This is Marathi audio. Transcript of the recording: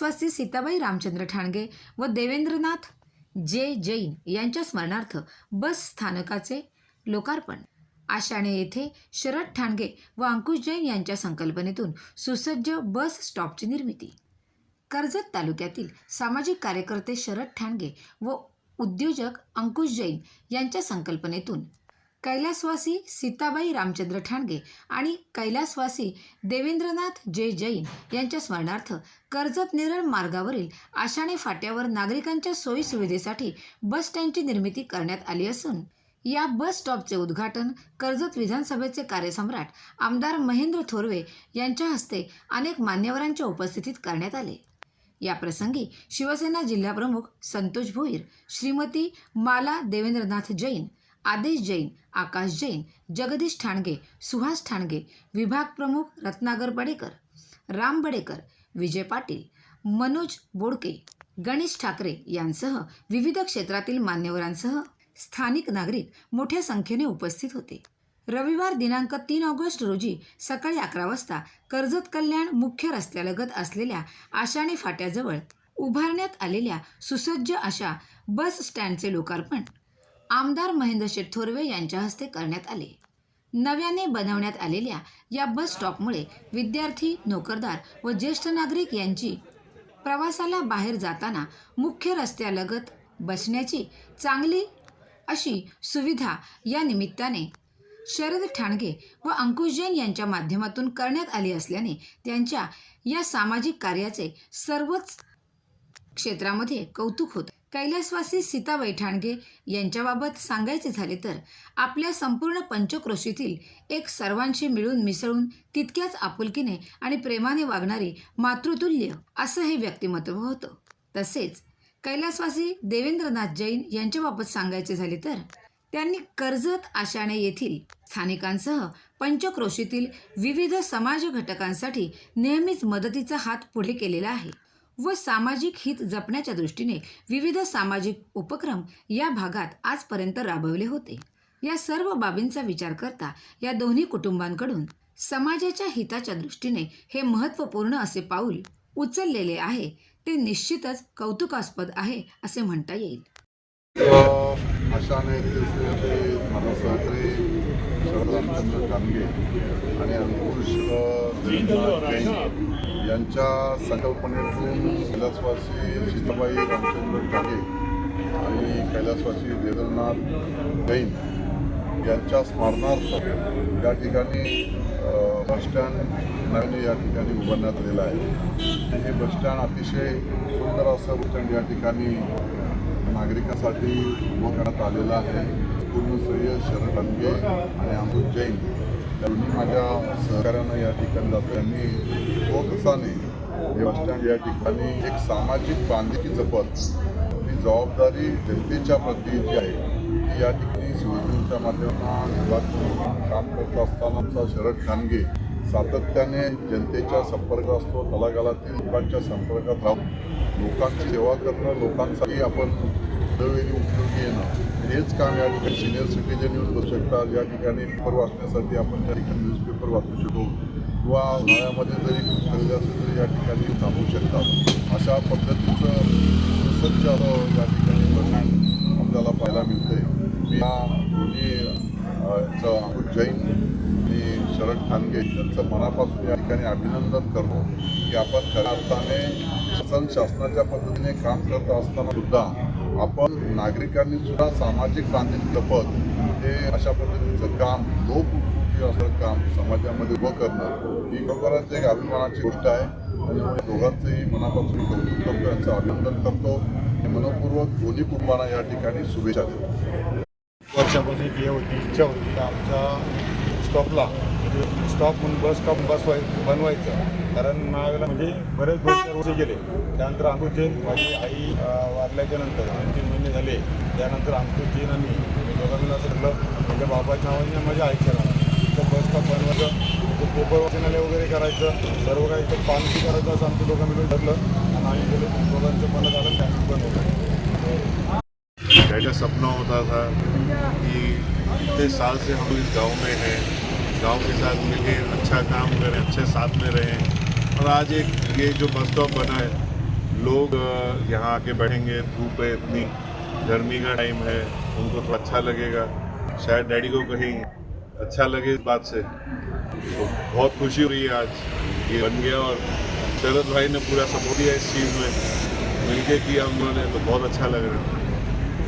कैलासवासी सीताबाई रामचंद्र ठाणगे व देवेंद्रनाथ जे जैन यांच्या स्मरणार्थ बस स्थानकाचे लोकार्पण. आशाने येथे शरद ठाणगे व अंकुश जैन यांच्या संकल्पनेतून सुसज्ज बस स्टॉपची निर्मिती. कर्जत तालुक्यातील सामाजिक कार्यकर्ते शरद ठाणगे व उद्योजक अंकुश जैन यांच्या संकल्पनेतून कैलासवासी सीताबाई रामचंद्र ठाणगे आणि कैलासवासी देवेंद्रनाथ जे जैन यांच्या स्मरणार्थ कर्जत नेरळ मार्गावरील आषाणे फाट्यावर नागरिकांच्या सोयीसुविधेसाठी बस स्टँडची निर्मिती करण्यात आली असून या बस स्टॉपचे उद्घाटन कर्जत विधानसभेचे कार्यसम्राट आमदार महेंद्र थोरवे यांच्या हस्ते अनेक मान्यवरांच्या उपस्थितीत करण्यात आले. या प्रसंगी शिवसेना जिल्हाप्रमुख संतोष भोईर श्रीमती माला देवेंद्रनाथ जैन आदेश जैन आकाश जैन जगदीश ठाणगे सुहास ठाणगे विभाग प्रमुख रत्नागर बडेकर राम बडेकर विजय पाटील मनोज बोडके गणेश ठाकरे यांसह विविध क्षेत्रातील मान्यवरांसह स्थानिक नागरिक मोठ्या संख्येने उपस्थित होते. रविवार दिनांक तीन ऑगस्ट रोजी सकाळी अकरा वाजता कर्जत कल्याण मुख्य रस्त्यालगत असलेल्या आषाणी फाट्याजवळ उभारण्यात आलेल्या सुसज्ज अशा बस स्टँडचे लोकार्पण आमदार महेंद्र शेठ थोरवे यांच्या हस्ते करण्यात आले. नव्याने बनवण्यात आलेल्या या बस स्टॉपमुळे विद्यार्थी नोकरदार व ज्येष्ठ नागरिक यांची प्रवासाला बाहेर जाताना मुख्य रस्त्यालगत बसण्याची चांगली अशी सुविधा या निमित्ताने शरद ठाणगे व अंकुश जैन यांच्या माध्यमातून करण्यात आली असल्याने त्यांच्या या सामाजिक कार्याचे सर्वच क्षेत्रामध्ये कौतुक होत कैलासवासी सीताबाई ठाणगे यांच्याबाबत सांगायचे झाले तर आपल्या संपूर्ण पंचक्रोशीतील एक सर्वांशी मिळून मिसळून तितक्याच आपुलकीने आणि प्रेमाने वागणारी मातृतुल्य असं हे व्यक्तिमत्व होतं. तसेच कैलासवासी देवेंद्रनाथ जैन यांच्याबाबत सांगायचे झाले तर त्यांनी कर्जत आशाणे येथील स्थानिकांसह पंचक्रोशीतील विविध समाज घटकांसाठी नेहमीच मदतीचा हात पुढे केलेला आहे. व सामाजिक हित जपण्याच्या दृष्टीने विविध सामाजिक उपक्रम या भागात आजपर्यंत राबवले होते. या सर्व बाबींचा विचार करता या दोन्ही कुटुंबांकडून समाजाच्या हिताच्या दृष्टीने हे महत्त्वपूर्ण असे पाऊल उचललेले आहे. ते निश्चितच कौतुकास्पद आहे असे म्हणता येईल. रामचंद्र कामगे आणि अंकुश जैन यांच्या संकल्पनेतून कैलासवासी सीताबाई रामचंद्र कागे आणि कैलासवासी देवेंद्रनाथ जैन यांच्या स्मरणार्थ या ठिकाणी बस बसस्टँड नव्याने या ठिकाणी उभारण्यात आलेलं आहे. हे बसस्टँड अतिशय सुंदर असं बसस्टँड या ठिकाणी नागरिकांसाठी उभं करण्यात आलेलं आहे. पूर्ण श्रेय शरद अंगे आणि अमृत जैन. त्यांनी माझ्या सहकार्यानं या ठिकाणी जातो त्यांनी स्वकसाने हे बसस्टँड या ठिकाणी एक सामाजिक बांधिलकी जपत ही जबाबदारी जनतेच्या प्रती जी आहे ती या ठिकाणी शिवसेनेच्या माध्यमातून काम करत असताना शरद खानगे सातत्याने जनतेच्या संपर्क असतो तलागालातील लोकांच्या संपर्कात राहून लोकांची सेवा करणं लोकांसाठी आपण वेळोवेळी उपयोगी येणं. हेच काम या ठिकाणी सिनियर सिटीजन येऊन बसू शकतात. या ठिकाणी पेपर वाचण्यासाठी आपण त्या ठिकाणी न्यूजपेपर वाचू शकतो. किंवा उन्हाळ्यामध्ये जरी खूप खरेदी असेल तरी या ठिकाणी थांबू शकतात. अशा पद्धतीचं सुसज्ज या ठिकाणी प्रमाण आपल्याला पाहायला मिळते या दोन्ही जैन मी शरद खानगे यांचं मनापासून या ठिकाणी अभिनंदन करतो की आपण खऱ्या अर्थाने शासन शासनाच्या पद्धतीने काम करत असताना सुद्धा आपण नागरिकांनी सुद्धा सामाजिक बांधील जपत हे अशा पद्धतीचं काम लोक असं काम समाजामध्ये उभं करणं ही खरोखरच एक अभिमानाची गोष्ट आहे. त्यामुळे दोघांचंही मनापासून कौतुक करतो यांचं अभिनंदन करतो. मनपूर्वक दोन्ही कुटुंबांना या ठिकाणी शुभेच्छा देतो. वर्षामध्ये एक होती इच्छा होती आमच्या स्टॉपला म्हणजे स्टॉप म्हणून बस स्टॉप बसवाय बनवायचं. कारण नावेला म्हणजे बरेच दोन चार वर्ष गेले. त्यानंतर अंकुश जैन माझी आई वारल्याच्या नंतर दोन तीन महिने झाले. त्यानंतर अंकुश जैन आणि दोघांना असं ठरलं. माझ्या बाबाच्या नावाने आणि माझ्या आईच्या नावाने. तर बस स्टॉप बनवायचं. ते पेपर वाचनालय वगैरे करायचं. सर्व काही तर पालखी करायचं असं आमच्या दोघांनी मिळून ठरलं. आणि आम्ही गेलो. दोघांचं मनात आलं त्यांनी बनवलं क्या क्या सपना होता था कि इतने साल से हम इस गांव में हैं. गाँव के साथ मिलके अच्छा काम करें, अच्छे साथ में रहें। और आज एक ये जो बस स्टॉप बना है, लोग यहाँ आके बैठेंगे, धूप है इतनी, गर्मी का टाइम है, उनको तो अच्छा लगेगा। शायद डैडी को कहीं अच्छा लगे इस बात से। तो बहुत खुशी हुई है आज, ये बन गया और शरद भाई ने पूरा सपोर्ट दिया इस चीज़ में। मिलके किया उन्होंने तो बहुत अच्छा लग रहा है।